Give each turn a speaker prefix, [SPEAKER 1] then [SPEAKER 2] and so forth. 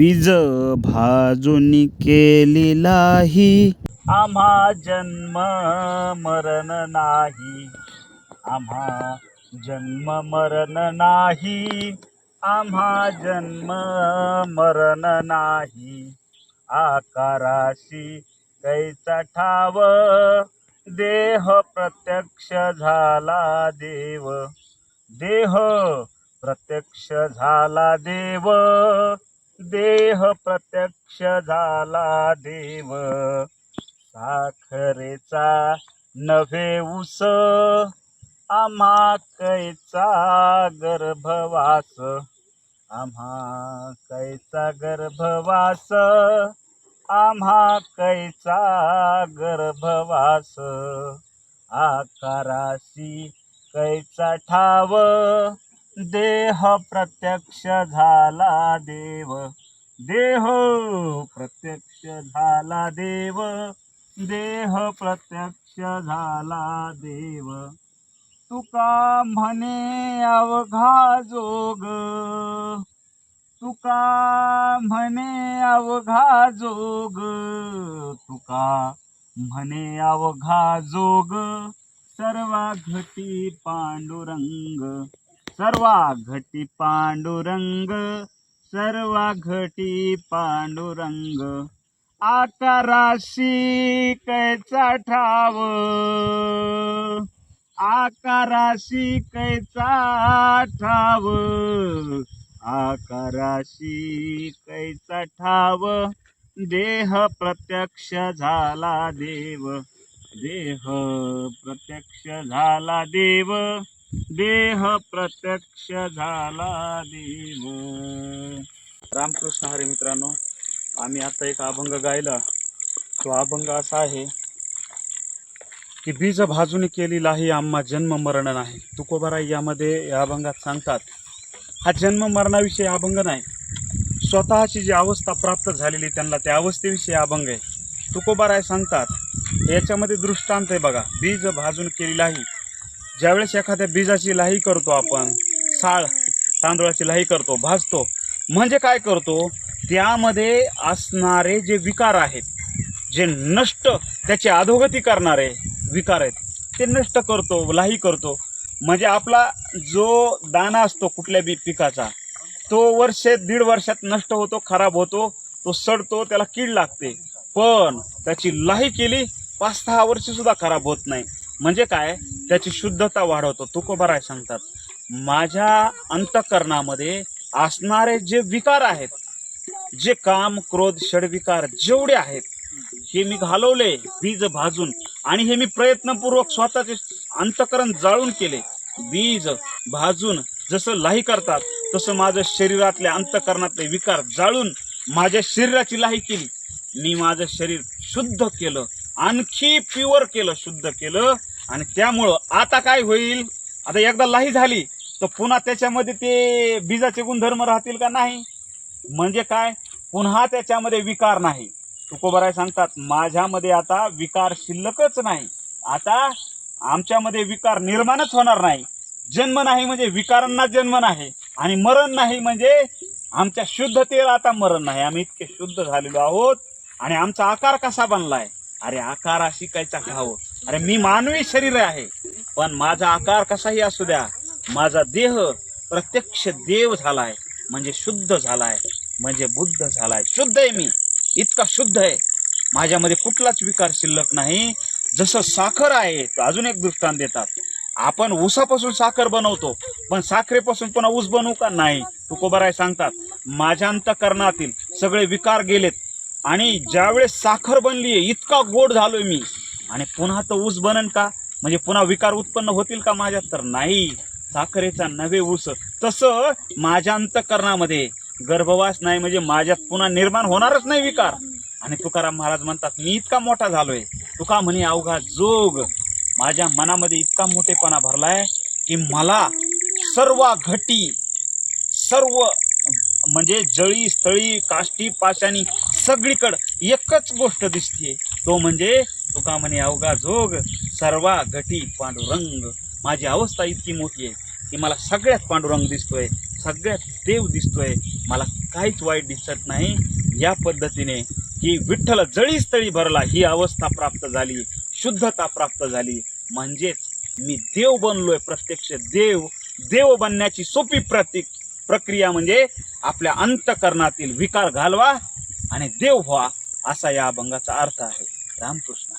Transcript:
[SPEAKER 1] बीज भाजून केली लाही आम्हा जन्म मरण नाही. आम्हा जन्म मरण नाही. आम्हा जन्म मरण नाही. आकाराशी कैचा ठाव देह प्रत्यक्ष झाला देव. देह प्रत्यक्ष झाला देव. देह प्रत्यक्ष झाला देव. साखरेचा नव्हे उस आम्हा कैचा गर्भवास. आम्हा कैचा गर्भवास आम्हा कैचा गर्भवास. आकाराशी कैचा ठाव देह प्रत्यक्ष झाला देव. देह प्रत्यक्ष झाला देव. देह प्रत्यक्ष झाला देव. तुका म्हणे अवघा जोग. तुका म्हणे अवघा जोग. तुका म्हणे अवघा जोग. सर्वा घटी पांडुरंग. सर्वा घटी पांडुरंग सर्वा घटी पांडुरंग. आकाराशी कैचा ठाव? आकाराशी कैचा ठाव? आकाराशी कैचा ठाव? देह प्रत्यक्ष झाला देव. देह प्रत्यक्ष झाला देव. देह प्रत्यक्ष झाला देव. रामकृष्ण हरे मित्रांनो आम्ही आता एक अभंग गायला. तो अभंग असा आहे की बीज भाजून केलेला आहे आम्हा जन्म मरण नाही. तुकोबाराई यामध्ये या अभंगात सांगतात हा जन्म मरणाविषयी अभंग नाही. स्वतःची जी अवस्था प्राप्त झालेली त्यांना त्या अवस्थेविषयी अभंग आहे. तुकोबाराय सांगतात याच्यामध्ये दृष्टांत आहे बघा. बीज भाजून केलेला लाही ज्यावेळेस एखाद्या बीजाची लाही करतो आपण साळ तांदूळाची लाही करतो भाजतो म्हणजे काय करतो? त्यामध्ये असणारे जे विकार आहेत जे नष्ट त्याची अधोगती करणारे विकार आहेत ते नष्ट करतो लाही करतो. म्हणजे आपला जो दाना असतो कुठल्या बी पिकाचा तो वर्ष दीड वर्षात नष्ट होतो खराब होतो तो सडतो त्याला कीड लागते. पण त्याची लाही केली पाच सहा वर्ष सुद्धा खराब होत नाही. म्हणजे काय? त्याची शुद्धता वाढवतो तुकोबाराय सांगतात माझ्या अंतकरणामध्ये असणारे जे विकार आहेत जे काम क्रोध षडविकार जेवढे आहेत हे मी घालवले बीज भाजून आणि हे मी प्रयत्नपूर्वक स्वतःचे अंतकरण जाळून केले. बीज भाजून जसं लाही करतात तसं माझं शरीरातले अंतकरणातले विकार जाळून माझ्या शरीराची लाही केली. मी माझं शरीर शुद्ध केलं आणखी प्युअर केलं शुद्ध केलं आणि त्यामुळं आता काय होईल? आता एकदा लाही झाली तर पुन्हा त्याच्यामध्ये ते बीजाचे गुणधर्म राहतील का नाही? म्हणजे काय? पुन्हा त्याच्यामध्ये विकार नाही. तुकोबराय सांगतात माझ्यामध्ये आता विकार शिल्लकच नाही. आता आमच्यामध्ये विकार निर्माणच होणार नाही. जन्म नाही म्हणजे विकारांना जन्म नाही. आणि मरण नाही म्हणजे आमच्या शुद्धतेला आता मरण नाही. आम्ही इतके शुद्ध झालेलो आहोत. आणि आमचा आकार कसा बनलाय? अरे आकार अशी कायचा हवं अरे मी मानवी शरीर आहे पण माझा आकार कसाही असू द्या माझा देह प्रत्यक्ष देव झालाय म्हणजे शुद्ध झालाय म्हणजे बुद्ध झालाय. शुद्ध आहे मी इतका शुद्ध आहे. माझ्यामध्ये कुठलाच विकार शिल्लक नाही. जसं साखर आहे अजून एक दृष्टांत देतात. आपण ऊसापासून साखर बनवतो पण साखरेपासून पुन्हा ऊस बनवू का? नाही. तुकोबराय सांगतात माझ्या अंतकरणातील सगळे विकार गेलेत. आणि ज्यावेळेस साखर बनली इतका गोड झालोय मी. आणि पुन्हा तो ऊस बनन का? म्हणजे पुन्हा विकार उत्पन्न होतील का माझ्यात? तर नाही. साखरेचा नवे ऊस. तसं माझ्या अंतकरणामध्ये गर्भवास नाही म्हणजे माझ्यात पुन्हा निर्माण होणारच नाही विकार. आणि तुकाराम महाराज म्हणतात मी इतका मोठा झालोय. तुका म्हणे अवघा जोग. माझ्या मनामध्ये इतका मोठेपणा भरलाय की मला सर्व घटी सर्व म्हणजे जळी स्थळी काष्टी पाशानी सगळीकडं एकच गोष्ट दिसते तो म्हणजे तुका म्हणे अवघा जोग सर्वा घटी पांडुरंग. माझी अवस्था इतकी मोठी आहे की मला सगळ्यात पांडुरंग दिसतोय सगळ्यात देव दिसतोय. मला काहीच वाईट दिसत नाही. या पद्धतीने ही विठ्ठल जळीस्थळी भरला ही अवस्था प्राप्त झाली शुद्धता प्राप्त झाली. म्हणजेच मी देव बनलोय प्रत्यक्ष देव. देव बनण्याची सोपी प्रतीक प्रक्रिया म्हणजे आपल्या अंतकरणातील विकार घालवा आणि देव व्हा असा या अभंगाचा अर्थ आहे. रामकृष्ण.